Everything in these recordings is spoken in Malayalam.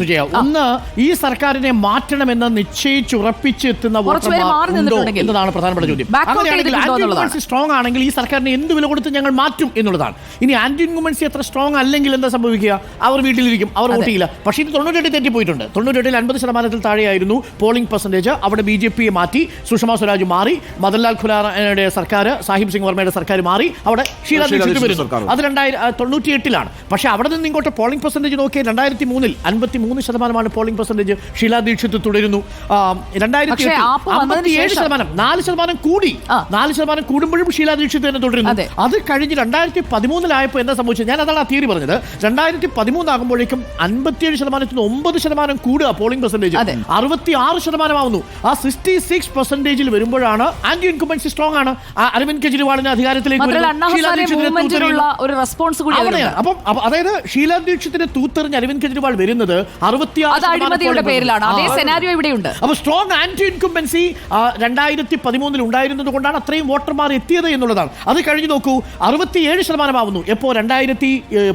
സുജയ ഒന്ന് ഈ സർക്കാരിനെ മാറ്റണമെന്ന് നിശ്ചയിച്ചുറപ്പിച്ചെത്തുന്ന എന്നതാണ് പ്രധാനപ്പെട്ട ചോദ്യം. സ്ട്രോങ് ആണെങ്കിൽ ഈ സർക്കാരിനെ എന്ത് വില കൊടുത്ത് ഞങ്ങൾ മാറ്റും എന്നുള്ളതാണ്. ഇനി ആന്റി ഇൻകുമൻസി എത്ര സ്ട്രോങ് അല്ലെങ്കിൽ എന്താ സംഭവിക്കുക? അവർ വീട്ടിലിരിക്കും അവർ വോട്ട് ചെയ്യില്ല പക്ഷേ ഇത് തൊണ്ണൂറ്റെട്ട് തെറ്റിപ്പോയിട്ടുണ്ട് തൊണ്ണൂറ്റെട്ടിൽ അൻപത് ശതമാനത്തിൽ താഴെയായിരുന്നു പോളിംഗ് പെർസെന്റേജ് അവിടെ ബി ജെ പിയെ മാറ്റി സുഷമ സ്വരാജ് മാറി മദൻലാൽ ഖുലാറയുടെ സർക്കാർ സാഹിബ് സിംഗ് വർമ്മയുടെ സർക്കാർ മാറി അവിടെ ഷീല ദീക്ഷിത് വരുന്നു. അത് രണ്ടായിരത്തി തൊണ്ണൂറ്റി എട്ടിലാണ് പക്ഷേ അവിടെ നിന്ന് ഇങ്ങോട്ട് പോളിംഗ് പെർസെന്റേജ് നോക്കിയാൽ രണ്ടായിരത്തി മൂന്നിൽ അൻപത്തി മൂന്ന് ശതമാനമാണ് പോളിംഗ് പെർസെന്റേജ് ഷീലാ ദീക്ഷിത് തുടരുന്നു. രണ്ടായിരത്തി അമ്പത്തിയേഴ് ശതമാനം നാല് ശതമാനം കൂടി. നാല് ശതമാനം കൂടുമ്പോഴും ഷീലാ ദീക്ഷിത് തന്നെ തുടരുന്നു. അതെ. കഴിഞ്ഞ് രണ്ടായിരത്തി പതിമൂന്നിലായപ്പോൾ എന്താ സംഭവിച്ചത്? ഞാൻ അതാണ് ആ തീയതി പറഞ്ഞത്. രണ്ടായിരത്തി പതിമൂന്നാകുമ്പോഴേക്കും അൻപത്തിയേഴ് ശതമാനത്തിൽ നിന്ന് ഒമ്പത് ശതമാനം കൂടുക പോളിംഗ് പെർസെന്റേജ്. അറുപത്തി ആറ് ശതമാനമാവുന്നു. ആ സിക്സ്റ്റി സിക്സ് പെർസെന്റേജിൽ വരുമ്പോഴാണ് ആന്റി ഇൻകുമൻസി സ്ട്രോങ് ആണ്. അരവിന്ദ് കെജ്രിവാളിന് അധികാരത്തിലേക്ക് അപ്പം അതായത് ഷീലാ ദീക്ഷിത്തിന്റെ തൂത്തെറിഞ്ഞ് അരവിന്ദ് കെജ്രിവാൾ വരുന്നത് ശതമാനം അഴിമതിയുടെ പേരിലാണ്. അതേ സെനാരിയോ ഇവിടെയുണ്ട്. അപ്പോൾ സ്ട്രോങ് ആന്റി ഇൻകുംബൻസി രണ്ടായിരത്തി പതിമൂന്നിൽ ഉണ്ടായിരുന്നത് കൊണ്ടാണ് അത്രയും വോട്ടർമാർ എത്തിയത് എന്നുള്ളതാണ്. അത് കഴിഞ്ഞ് നോക്കൂ അറുപത്തിയേഴ് ശതമാനമാവുന്നു. എപ്പോ രണ്ടായിരത്തി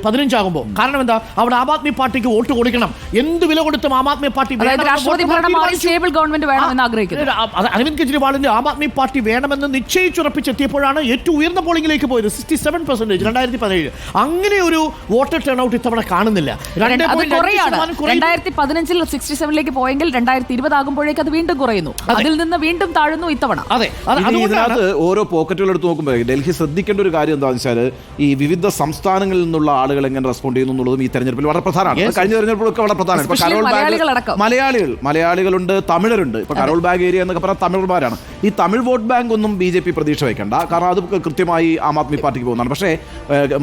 പതിനഞ്ചാകുമ്പോൾ കാരണം എന്താ? അവിടെ ആം ആദ്മി പാർട്ടിക്ക് വോട്ട് കൊടുക്കണം. എന്ത് വില കൊടുത്തും ആം ആദ്മി പാർട്ടി അരവിന്ദ് കെജ്രിവാളിന്റെ ആം ആദ്മി പാർട്ടി വേണമെന്ന് നിശ്ചയിച്ചുറപ്പിച്ചെത്തിയപ്പോഴാണ് ഏറ്റവും ഉയർന്ന പോളിംഗിലേക്ക് പോയത്. സിക്സ്റ്റി സെവൻ പെർസെന്റേജ് രണ്ടായിരത്തി പതിനേഴ് അങ്ങനെ ഒരു വോട്ടർ ടേൺ ഔട്ട് ഇത്തവണ കാണുന്നില്ല. രണ്ട് രണ്ടായിരത്തി പതിനഞ്ചിൽ സിക്സ്റ്റി സെവനിലേക്ക് പോയെങ്കിൽ രണ്ടായിരത്തി ഇരുപത് ആകുമ്പോഴേക്ക് അത് വീണ്ടും കുറയുന്നു. അതിൽ നിന്ന് വീണ്ടും താഴുന്നു ഇത്തവണ. അതെ. ഇതിനകത്ത് ഓരോ പോക്കറ്റുകൾ എടുത്ത് നോക്കുമ്പോൾ ഡൽഹി ശ്രദ്ധിക്കേണ്ട ഒരു കാര്യം എന്താണെന്ന് വെച്ചാൽ ഈ വിവിധ സംസ്ഥാനങ്ങളിൽ നിന്നുള്ള ആളുകൾ എങ്ങനെ റെസ്പോണ്ട് ചെയ്യുന്നു എന്നുള്ളതും ഈ തെരഞ്ഞെടുപ്പിൽ വളരെ പ്രധാനമാണ്. കഴിഞ്ഞ തെരഞ്ഞെടുപ്പിലൊക്കെ വളരെ പ്രധാനമാണ്. മലയാളികൾ മലയാളികളുണ്ട് തമിഴരുണ്ട്. ഇപ്പൊ കരോൾ ബാഗ് ഏരിയ എന്നൊക്കെ പറഞ്ഞാൽ തമിഴന്മാരാണ്. ഈ തമിഴ് വോട്ട് ബാങ്ക് ഒന്നും ബി ജെ പി പ്രതീക്ഷ വയ്ക്കണ്ട. കാരണം അത് കൃത്യമായി ആം ആദ്മി പാർട്ടിക്ക് പോകുന്നതാണ്. പക്ഷേ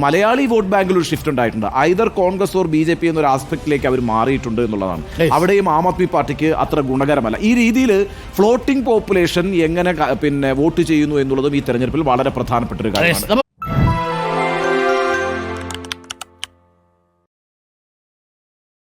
മലയാളി വോട്ട് ബാങ്കിൽ ഒരു ഷിഫ്റ്റ് ഉണ്ടായിട്ടുണ്ട്. Either Congress or B J P എന്നൊരു ആസ്പെക്റ്റിലേക്ക് അവർ മാറിയിട്ടുണ്ട് എന്നുള്ളതാണ്. അവിടെയും ആം ആദ്മി പാർട്ടിക്ക് അത്ര ഗുണകരമല്ല. ഈ രീതിയിൽ ഫ്ലോട്ടിംഗ് പോപ്പുലേഷൻ എങ്ങനെ പിന്നെ വോട്ട് ചെയ്യുന്നു എന്നുള്ളതും ഈ തെരഞ്ഞെടുപ്പിൽ വളരെ പ്രധാനപ്പെട്ട ഒരു കാര്യമാണ്.